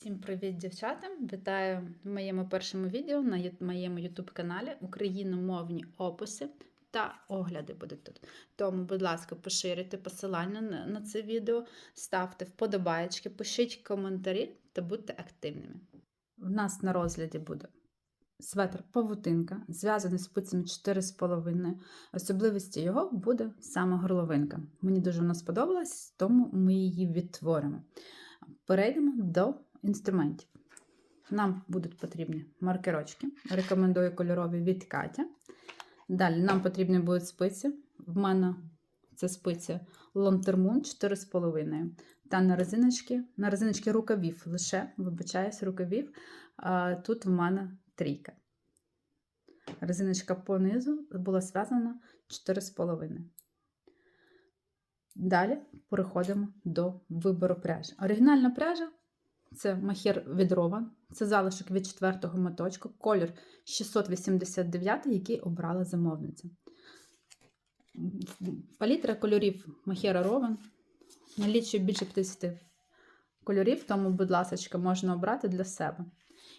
Всім привіт, дівчата! Вітаю в моєму першому відео на моєму YouTube каналі Україномовні описи та огляди будуть тут. Тому, будь ласка, поширюйте посилання на, це відео, ставте вподобаєчки, пишіть коментарі та будьте активними. У нас на розгляді буде светр павутинка, зв'язаний спицями 4,5. Особливістю його буде саме горловинка. Мені дуже вона сподобалась, тому ми її відтворимо. Перейдемо до інструментів. Нам будуть потрібні маркерочки. Рекомендую кольорові від Катя. Далі нам потрібні будуть спиці. В мене це спиці Лонтермун 4,5. Та на резиночки, на резиночки рукавів лише, вибачаюсь, рукавів. Тут в мене трійка. Резиночка понизу була зв'язана 4,5. Далі переходимо до вибору пряжі. Оригінальна пряжа це махер відрова, це залишок від четвертого моточку, колір 689, який обрала замовниця. Палітра кольорів махера Rowan налічує більше 50 кольорів, тому, будь ласка, можна обрати для себе.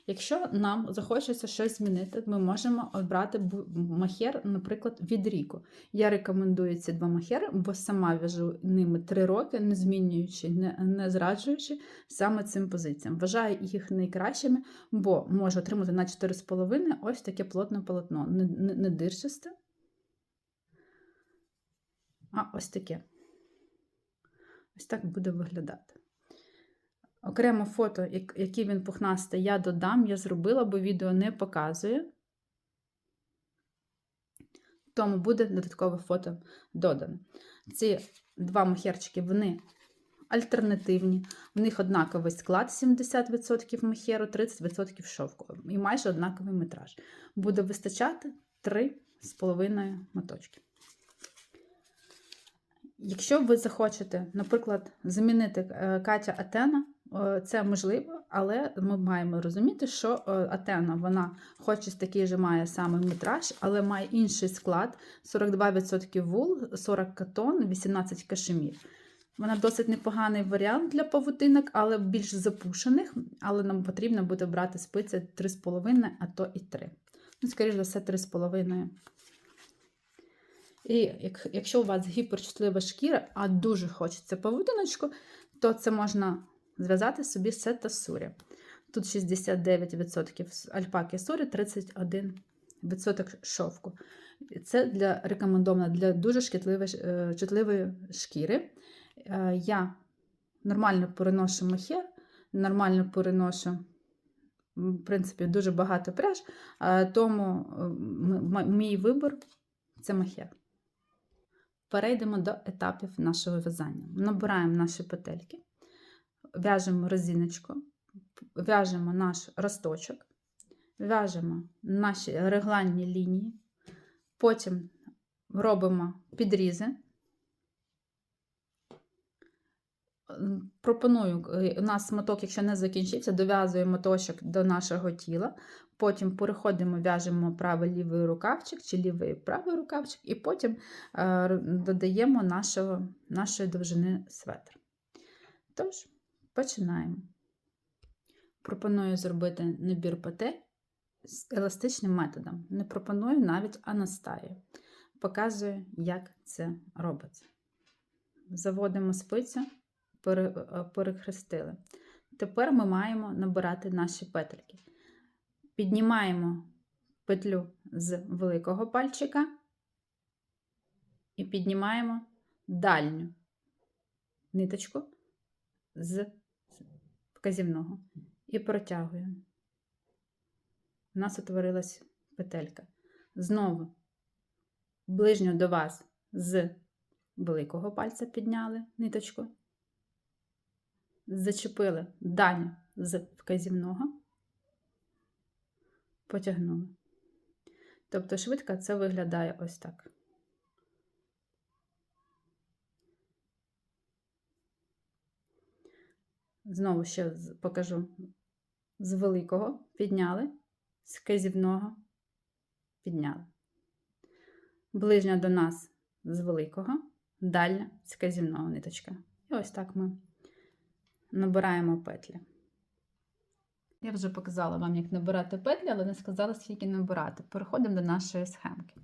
Якщо нам захочеться щось змінити, ми можемо обрати махер, наприклад, від Ріко. Я рекомендую ці два махери, бо сама в'яжу ними 3 роки, не змінюючи, не, не зраджуючи саме цим позиціям. Вважаю їх найкращими, бо можу отримати на 4,5 ось таке плотне полотно. Не, не, не дирчасте, а ось таке. Ось так буде виглядати. Окремо фото, як- які він пухнастий, я додам, я зробила, бо відео не показує. Тому буде додаткове фото додано. Ці два махерчики, вони альтернативні. В них однаковий склад 70% махеру, 30% шовку. І майже однаковий метраж. Буде вистачати 3,5 моточки. Якщо ви захочете, наприклад, замінити е, Катя Атена, це можливо, але ми маємо розуміти, що е, Атена вона хоч і такий же має саме метраж, але має інший склад: 42% вул, 40 катон, 18 кашемір. Вона досить непоганий варіант для павутинок, але більш запушених, але нам потрібно буде брати спиці 3,5, а то і 3. Ну, скоріш за все, 3,5. І якщо у вас гіперчутлива шкіра, а дуже хочеться павутиночку, то це можна зв'язати собі сета сурі. Тут 69% альпаки сурі, 31% шовку. Це для рекомендовано для дуже е, чутливої шкіри. Е, Я нормально переношу махер, нормально переношу, в принципі, дуже багато пряж, е, тому мій вибір це махер. Перейдемо до етапів нашого в'язання. Набираємо наші петельки, в'яжемо резиночку, в'яжемо наш росточок, в'яжемо наші регланні лінії, потім робимо підрізи. Пропоную, е, у нас моток, якщо не закінчився, дов'язуємо моточок до нашого тіла, потім переходимо, в'яжемо правий лівий рукавчик чи лівий правий рукавчик, і потім е, додаємо нашого, нашої довжини светр. Тож, починаємо. Пропоную зробити набір петель з еластичним методом. Не пропоную навіть, а. Показую, як це робиться. Заводимо спицю, е, перехрестили. Тепер ми маємо набирати наші петельки. Піднімаємо петлю з великого пальчика і піднімаємо дальню ниточку з вказівного і протягуємо. У нас утворилась петелька. Знову ближню до вас з великого пальця підняли ниточку, зачепили дальню з вказівного, потягнули. Тобто швидко це виглядає ось так. Знову ще покажу. З великого підняли, з вказівного підняли. Ближня до нас з великого, дальня з вказівного ниточка. І ось так ми набираємо петлі. Я вже показала вам, як набирати петлі, але не сказала, скільки набирати. Переходимо до нашої схемки.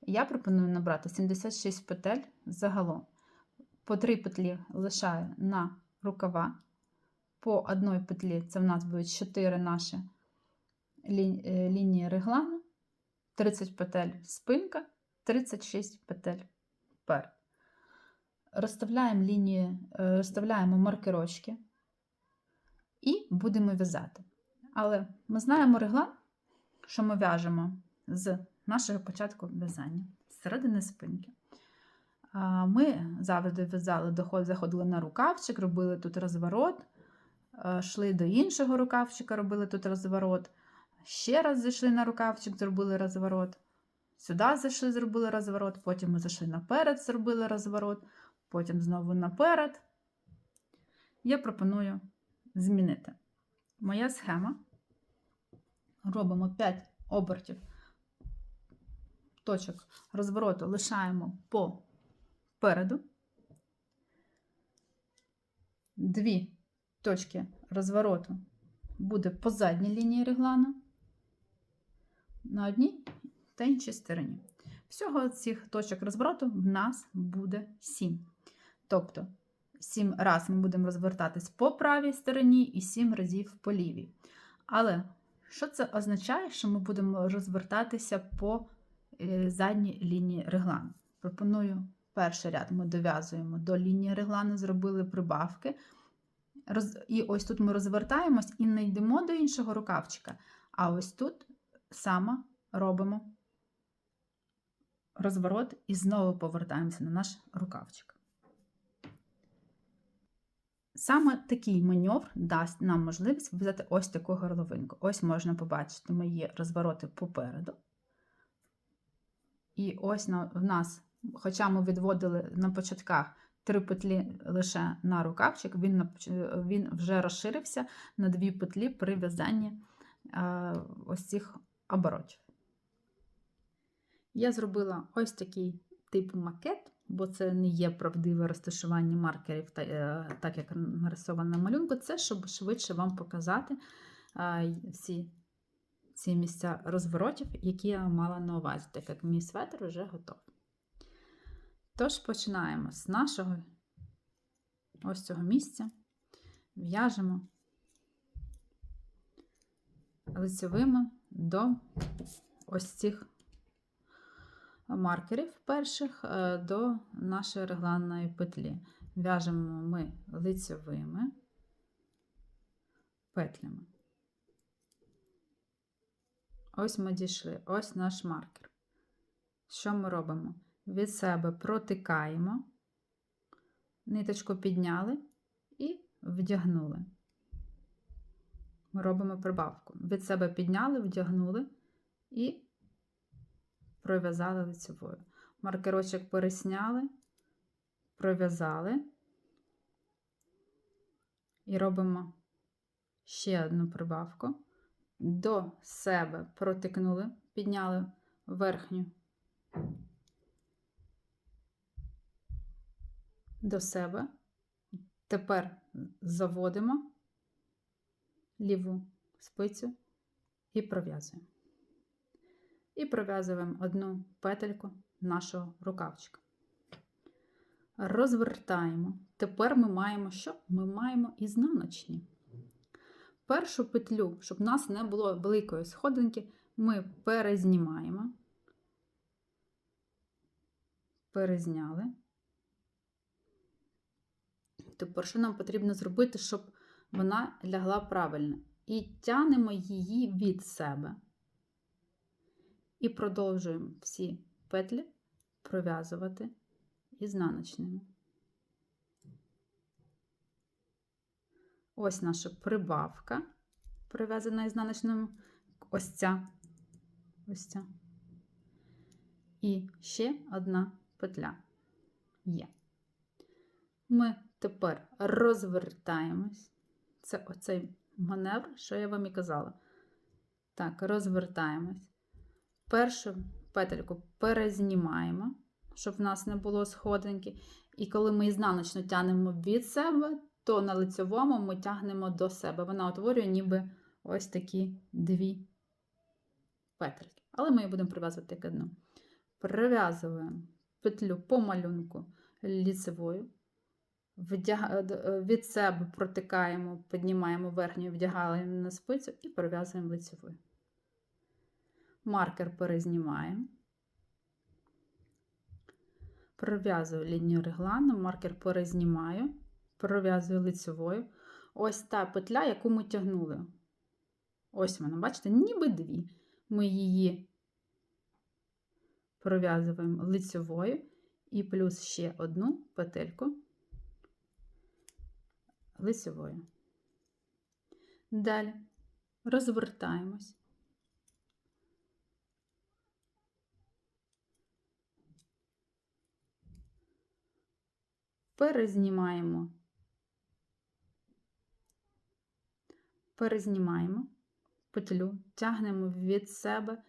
Я пропоную набрати 76 петель загалом. По 3 петлі лишаю на рукава. По одній петлі це в нас будуть 4 наші лі- е, лінії реглану, 30 петель спинка, 36 петель перед. Розставляємо лінії, е, розставляємо маркерочки і будемо в'язати. Але ми знаємо реглан, що ми в'яжемо з нашого початку в'язання, з середини спинки. Ми завжди в'язали, заходили на рукавчик, робили тут розворот, йшли до іншого рукавчика, робили тут розворот. Ще раз зайшли на рукавчик, зробили розворот. Сюди зайшли, зробили розворот, потім ми зайшли наперед, зробили розворот, потім знову наперед. Я пропоную змінити. Моя схема. Робимо 5 обертів точок розвороту лишаємо по переду. Дві точки розвороту буде по задній лінії реглану на одній та іншій стороні. Всього цих точок розвороту в нас буде 7. Тобто 7 разів ми будемо розвертатись по правій стороні і 7 разів по лівій. Але що це означає, що ми будемо розвертатися по е, задній лінії реглану? Пропоную перший ряд ми дов'язуємо до лінії реглану, зробили прибавки. Роз... І ось тут ми розвертаємось і не йдемо до іншого рукавчика. А ось тут саме робимо розворот і знову повертаємося на наш рукавчик. Саме такий маневр дасть нам можливість взяти ось таку горловинку. Ось можна побачити мої розвороти попереду. І ось в нас, хоча ми відводили на початках три петлі лише на рукавчик, він, він вже розширився на дві петлі при в'язанні е, ось цих оборотів. Я зробила ось такий тип макет, бо це не є правдиве розташування маркерів, е, так як нарисовано на малюнку. Це щоб швидше вам показати е, всі ці місця розворотів, які я мала на увазі, так як мій светр вже готовий. Тож починаємо з нашого ось цього місця, в'яжемо лицевими до ось цих маркерів перших е, до нашої регланної петлі. В'яжемо ми лицевими петлями. Ось ми дійшли, ось наш маркер. Що ми робимо? Від себе протикаємо, ниточку підняли і вдягнули. Ми робимо прибавку. Від себе підняли, вдягнули і пров'язали лицевою. Маркерочок пересняли, пров'язали і робимо ще одну прибавку. До себе протикнули, підняли верхню до себе. Тепер заводимо ліву спицю і пров'язуємо. І пров'язуємо одну петельку нашого рукавчика. Розвертаємо. Тепер ми маємо що? Ми маємо ізнаночні. Першу петлю, щоб у нас не було великої сходинки, ми перезнімаємо, перезняли. Тепер, що нам потрібно зробити, щоб вона лягла правильно? І тянемо її від себе. І продовжуємо всі петлі пров'язувати ізнаночними. Ось наша прибавка, прив'язана ізнаночним, ось ця, ось ця. І ще одна петля є. Ми тепер розвертаємось. Це оцей маневр, що я вам і казала. Так, розвертаємось. Першу петельку перезнімаємо, щоб в нас не було сходинки. І коли ми ізнаночно тягнемо від себе, то на лицевому ми тягнемо до себе. Вона утворює ніби ось такі дві петельки. Але ми її будемо прив'язувати як одну. Прив'язуємо петлю по малюнку ліцевою, від себе протикаємо, піднімаємо верхню, вдягаємо на спицю і прив'язуємо лицевою. Маркер перезнімаємо. Пров'язую лінію реглану, маркер перезнімаю, пров'язую лицевою. Ось та петля, яку ми тягнули. Ось вона, бачите, ніби дві. Ми її пров'язуємо лицевою і плюс ще одну петельку лицевою. Далі розвертаємось. Перезнімаємо, перезнімаємо петлю, тягнемо від себе,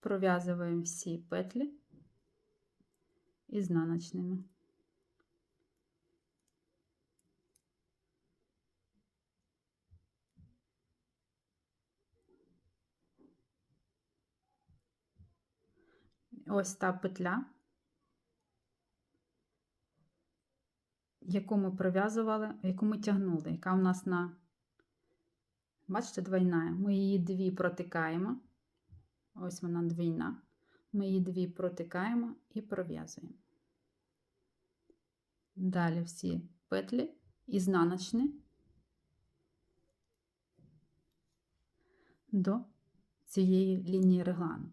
пров'язуємо всі петлі ізнаночними. Ось та петля, яку ми пров'язували, яку ми тягнули, яка у нас на, бачите, двойна. Ми її дві протикаємо. Ось вона двійна. Ми її дві протикаємо і пров'язуємо. Далі всі петлі ізнаночні до цієї лінії реглану.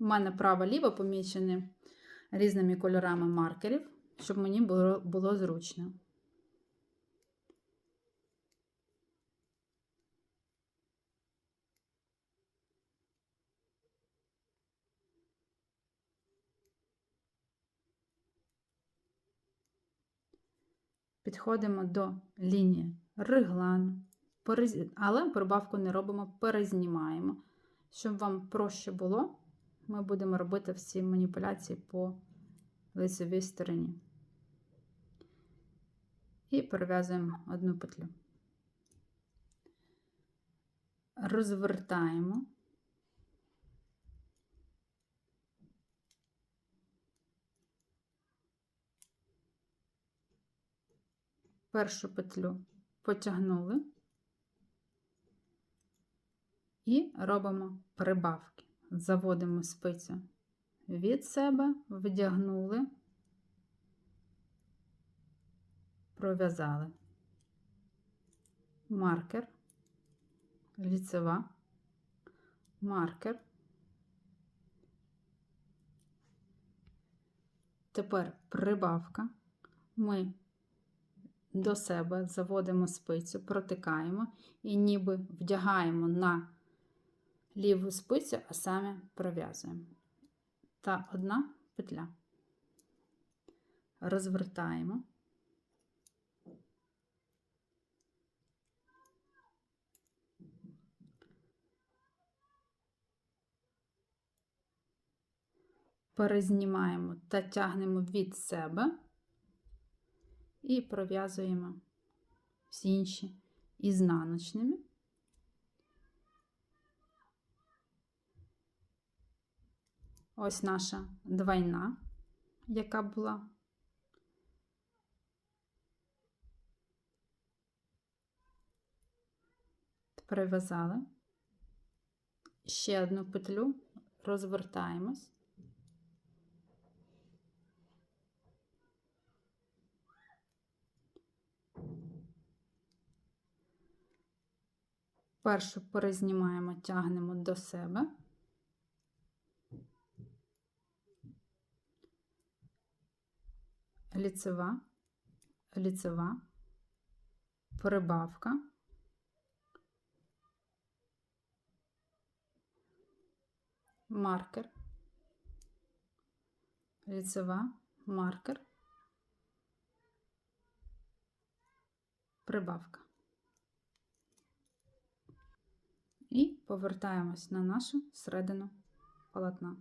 У мене право-ліво помічені різними кольорами маркерів, щоб мені було, було зручно. Підходимо до лінії реглану, але прибавку не робимо, перезнімаємо. Щоб вам проще було, ми будемо робити всі маніпуляції по лицевій стороні. І перев'язуємо одну петлю. Розвертаємо. Першу петлю потягнули і робимо прибавки заводимо спицю. Від себе, вдягнули, пров'язали. Маркер, ліцева, маркер. Тепер прибавка. Ми до себе заводимо спицю, протикаємо і ніби вдягаємо на ліву спицю, а саме пров'язуємо. Та одна петля. Розвертаємо. Перезнімаємо та тягнемо від себе і пров'язуємо всі інші ізнаночними. Ось наша двойна, яка була. Прив'язали. Ще одну петлю, розвертаємось. Першу перезнімаємо, тягнемо до себе. Ліцева, ліцева, прибавка, маркер, ліцева, маркер, прибавка. І повертаємось на нашу середину полотна.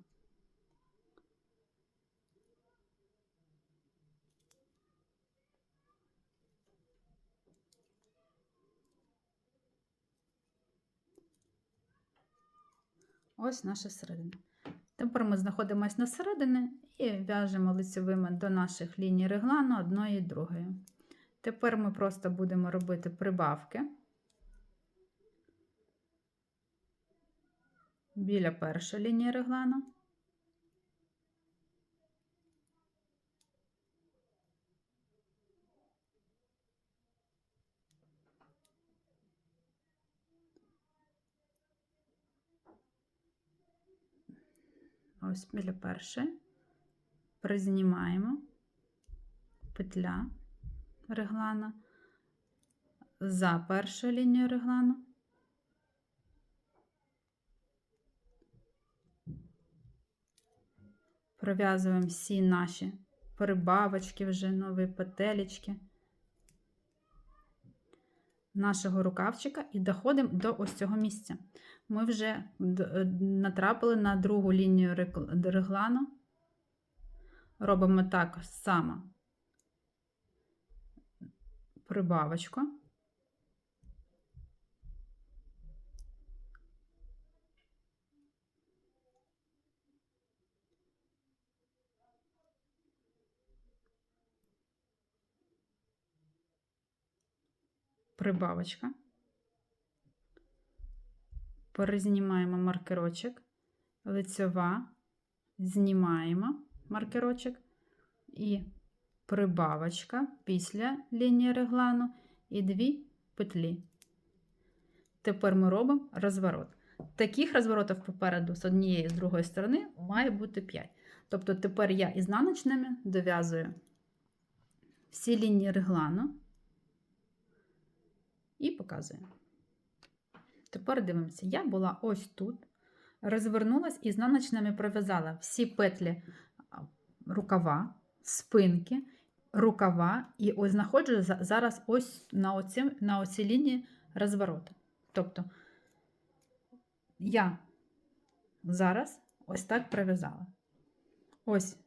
Ось наша середина. Тепер ми знаходимося на середині і в'яжемо лицевими до наших ліній реглану одної і другої. Тепер ми просто будемо робити прибавки біля першої лінії реглану. Ось біля першої. Признімаємо. Петля реглана. За першою лінією реглану. Пров'язуємо всі наші прибавочки, вже нові петелечки нашого рукавчика і доходимо до ось цього місця. Ми вже натрапили на другу лінію реглану. Робимо так само прибавочку. Прибавочка. Перезнімаємо маркерочок, лицьова, знімаємо маркерочок і прибавочка після лінії реглану і дві петлі. Тепер ми робимо розворот. Таких розворотів попереду з однієї і з другої сторони має бути 5. Тобто тепер я ізнаночними дов'язую всі лінії реглану і показую. Тепер дивимося, я була ось тут, розвернулась і ізнаночними пров'язала всі петлі рукава, спинки, рукава, і ось знаходжу зараз ось на оці, на оцій лінії розвороту. Тобто я зараз ось так пров'язала. Ось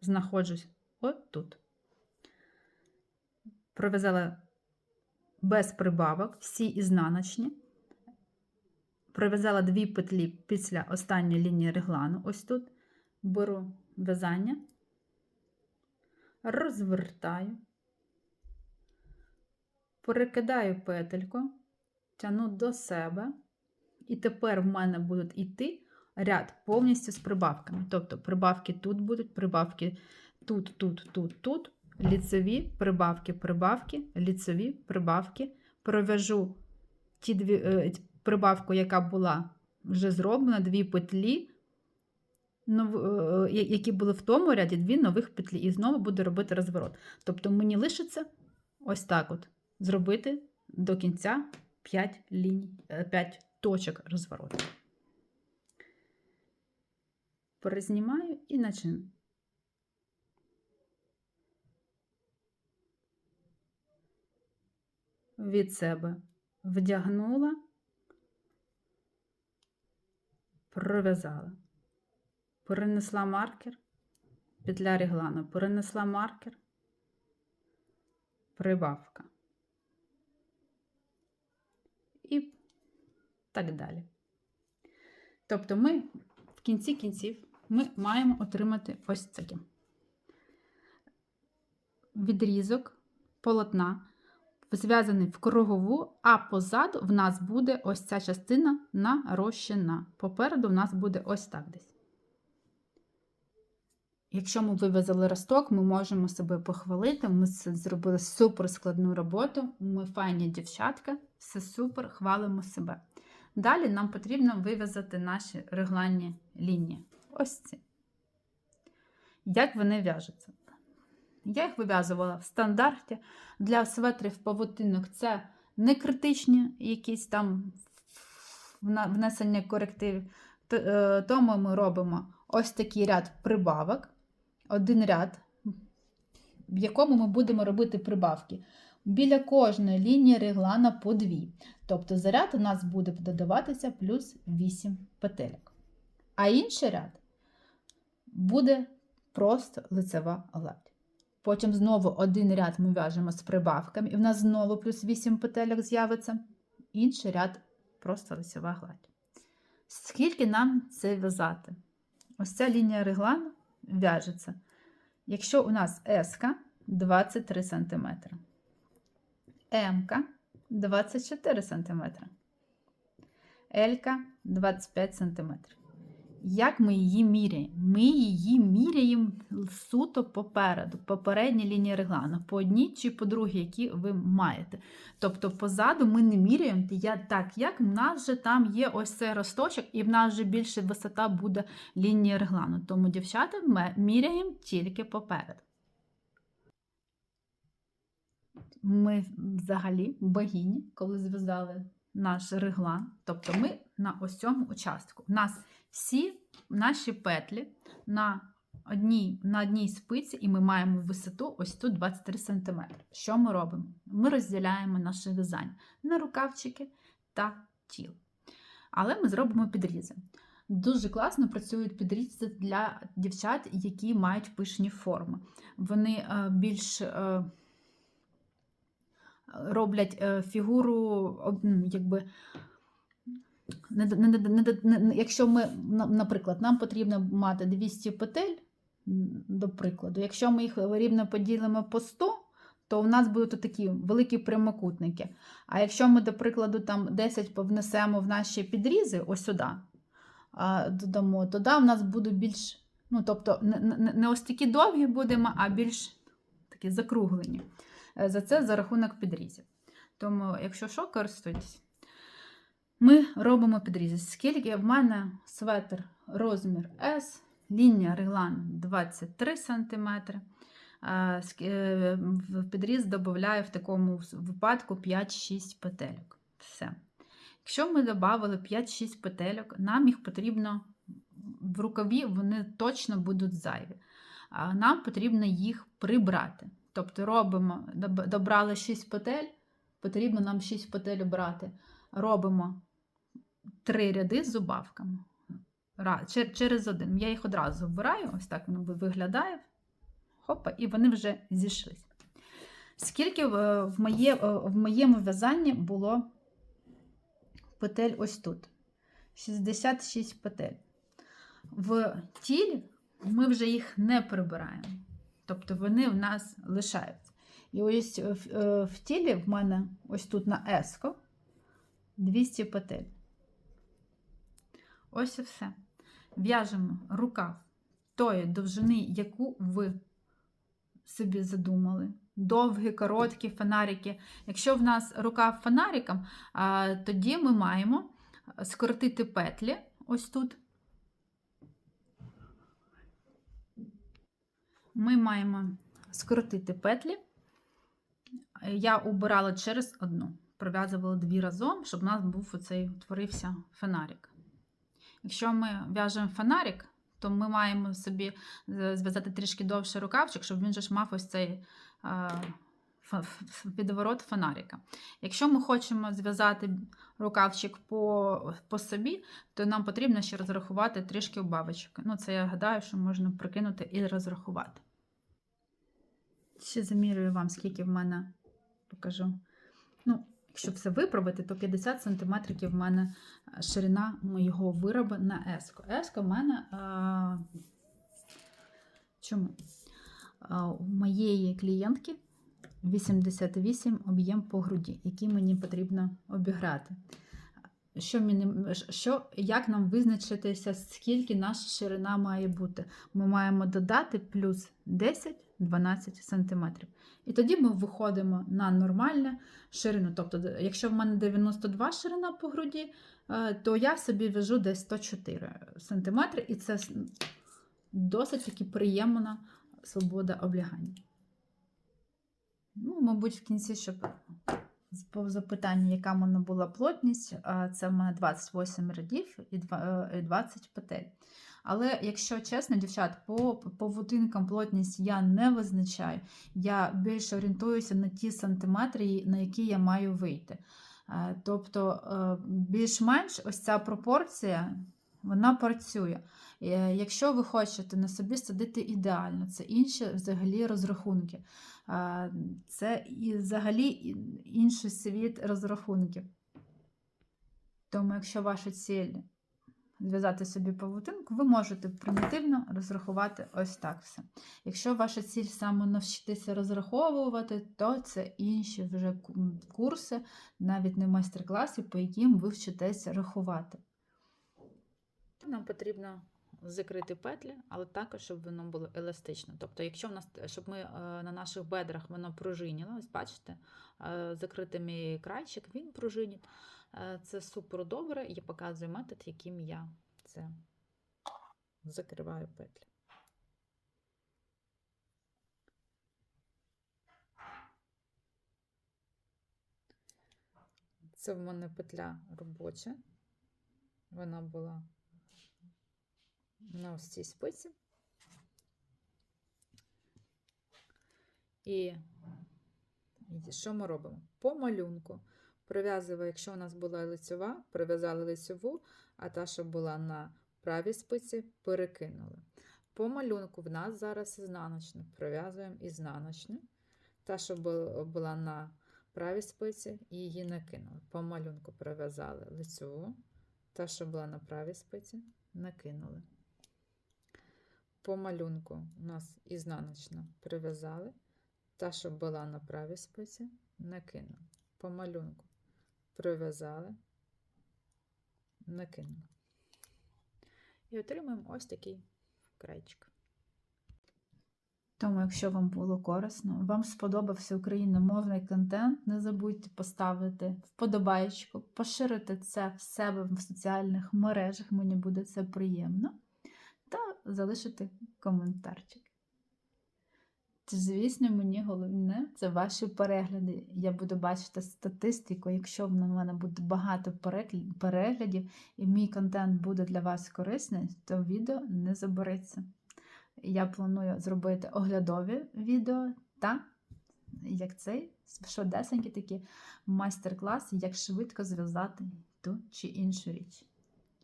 знаходжусь от тут. Пров'язала без прибавок, всі ізнаночні. Пров'язала дві петлі після останньої лінії реглану. Ось тут беру в'язання, розвертаю, перекидаю петельку, тяну до себе, і тепер в мене будуть йти ряд повністю з прибавками. Тобто прибавки тут будуть, прибавки тут, тут, тут, тут, ліцеві, прибавки, прибавки, ліцеві, прибавки. Пров'яжу ті дві, е, прибавку, яка була вже зроблена, дві петлі, е, які були в тому ряді, дві нових петлі. І знову буду робити розворот. Тобто мені лишиться ось так от зробити до кінця 5 ліній, 5 точок розвороту. Перезнімаю і начину. Від себе. Вдягнула, пров'язала, перенесла маркер, петля реглану, перенесла маркер, прибавка. І так далі. Тобто ми в кінці кінців ми маємо отримати ось таке. Відрізок полотна зв'язаний в кругову, а позаду в нас буде ось ця частина нарощена. Попереду в нас буде ось так десь. Якщо ми вив'язали росток, ми можемо себе похвалити. Ми зробили супер складну роботу. Ми файні дівчатка, все супер, хвалимо себе. Далі нам потрібно вив'язати наші регланні лінії. Ось ці. Як вони в'яжуться? Я їх вив'язувала в стандарті. Для светрів павутинок це не критичні якісь там внесення корективів. Е, Тому ми робимо ось такий ряд прибавок, один ряд, в якому ми будемо робити прибавки. Біля кожної лінії реглана по дві. Тобто за ряд у нас буде додаватися плюс 8 петельок. А інший ряд буде просто лицева гладь. Потім знову один ряд ми в'яжемо з прибавками, і в нас знову плюс 8 петельок з'явиться. Інший ряд просто лицева гладь. Скільки нам це в'язати? Ось ця лінія реглану в'яжеться. Якщо у нас S 23 см, М 24 см, L 25 см. Як ми її міряємо? Ми її міряємо суто попереду, попередня лінія реглану, по одній чи по другій, які ви маєте. Тобто позаду ми не міряємо так, як в нас вже там є ось цей росточок, і в нас вже більше висота буде лінії реглану. Тому, дівчата, ми міряємо тільки попереду. Ми взагалі богині, коли зв'язали наш реглан, тобто ми на ось цьому участку. У нас всі наші петлі на одній на одній спиці, і ми маємо висоту ось тут 23 см. Що ми робимо? Ми розділяємо наше в'язання на рукавчики та тіло. Але ми зробимо підрізи. Дуже класно працюють підрізи для дівчат, які мають пишні форми. Вони е, більш е, роблять е, фігуру, якби. Якщо ми, наприклад, нам потрібно мати 200 петель, до прикладу, якщо ми їх рівно поділимо по 100, то у нас будуть такі великі прямокутники. А якщо ми, до прикладу, там 10 повнесемо в наші підрізи, ось сюди додамо, то да, у нас будуть більш, ну, тобто, не ось такі довгі будемо, а більш такі закруглені. Е, за це за рахунок підрізів. Тому, якщо що, користуйтесь. Ми робимо підрізи. Скільки в мене светр розмір S, лінія реглан 23 см. В підріз додаю в такому випадку 5-6 петельок. Все. Якщо ми додали 5-6 петельок, нам їх потрібно в рукаві, вони точно будуть зайві. Нам потрібно їх прибрати. Тобто робимо, добрали 6 петель, потрібно нам 6 петель обрати. Робимо 3 ряди з зубавками. Через один. Я їх одразу вбираю, ось так воно виглядає. Хопа, і вони вже зійшлись. Скільки в, моє, в моєму в'язанні було петель ось тут? 66 петель. В тілі ми вже їх не прибираємо. Тобто вони в нас лишаються. І ось е, в тілі в мене ось тут на еско 200 петель. Ось і все. В'яжемо рукав тої довжини, яку ви собі задумали. Довгі, короткі фонарики. Якщо в нас рукав фонариком, тоді ми маємо скоротити петлі ось тут. Ми маємо скоротити петлі. Я убирала через одну, пров'язувала дві разом, щоб у нас був оцей утворився фонарик. Якщо ми в'яжемо фонарик, то ми маємо собі зв'язати трішки довший рукавчик, щоб він же ж мав ось цей підворот фонарика. Якщо ми хочемо зв'язати рукавчик по по собі, то нам потрібно ще розрахувати трішки убавочок. Ну, це я гадаю, що можна прикинути і розрахувати. Ще замірюю вам, скільки в мене покажу. Якщо все виправити, то 50 см в мене е, ширина моєго виробу на еско. Еско в мене а, чому? А, у моєї клієнтки 88 об'єм по груді, який мені потрібно обіграти. Що що, Як нам визначитися, скільки наша ширина має бути? Ми маємо додати плюс 10-12 см. І тоді ми виходимо на нормальну ширину. Тобто, якщо в мене 92 ширина по груді, е, то я собі вяжу десь 104 см, і це досить таки приємна свобода облягання. Ну, Мабуть, в кінці, щоб по запитанню, яка в мене була плотність, це в мене 28 рядів і 20 е, петель. Але, якщо чесно, дівчат, по павутинкам плотність я не визначаю. Я більше орієнтуюся на ті сантиметри, на які я маю вийти. Е, тобто, е, більш-менш ось ця пропорція вона працює. Е, якщо ви хочете на собі садити ідеально, це інші взагалі розрахунки. Це і взагалі інший світ розрахунків. Тому, якщо ваша ціль зв'язати собі павутинку, ви можете примітивно розрахувати ось так все. Якщо ваша ціль саме навчитися розраховувати, то це інші вже курси, навіть не майстер-класи, по яким ви вчитеся рахувати. Нам потрібно закрити петлі, але також, щоб воно було еластично. Тобто, якщо в нас, щоб ми е, на наших бедрах воно пружиніло, ось бачите, е, закритий мій крайчик, він пружинить. Е, Це супер добре. Я показую метод, яким я це закриваю петлі. Це в мене петля робоча. Вона була на ось цій спиці. І і що ми робимо? По малюнку прив'язуємо, якщо у нас була лицьова, прив'язали лицьову, а та, що була на правій спиці, перекинули. По малюнку в нас зараз ізнаночна. Прив'язуємо ізнаночну. Та, що була на правій спиці, її накинули. По малюнку прив'язали лицьову. Та, що була на правій спиці, накинули. По малюнку у нас ізнаночна прив'язали. Та, що була на правій спиці, накинули. По малюнку прив'язали, накинули. І отримуємо ось такий крайчик. Тому, якщо вам було корисно, вам сподобався україномовний контент, не забудьте поставити вподобайку, поширити це в себе в соціальних мережах, мені буде це приємно, та залишити коментарчик. Звісно, мені головне це ваші перегляди. Я буду бачити статистику. Якщо в мене буде багато переглядів і мій контент буде для вас корисний, то відео не забереться. Я планую зробити оглядові відео та як цей швидесенький такі майстер-клас, як швидко зв'язати ту чи іншу річ.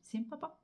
Всім па-па!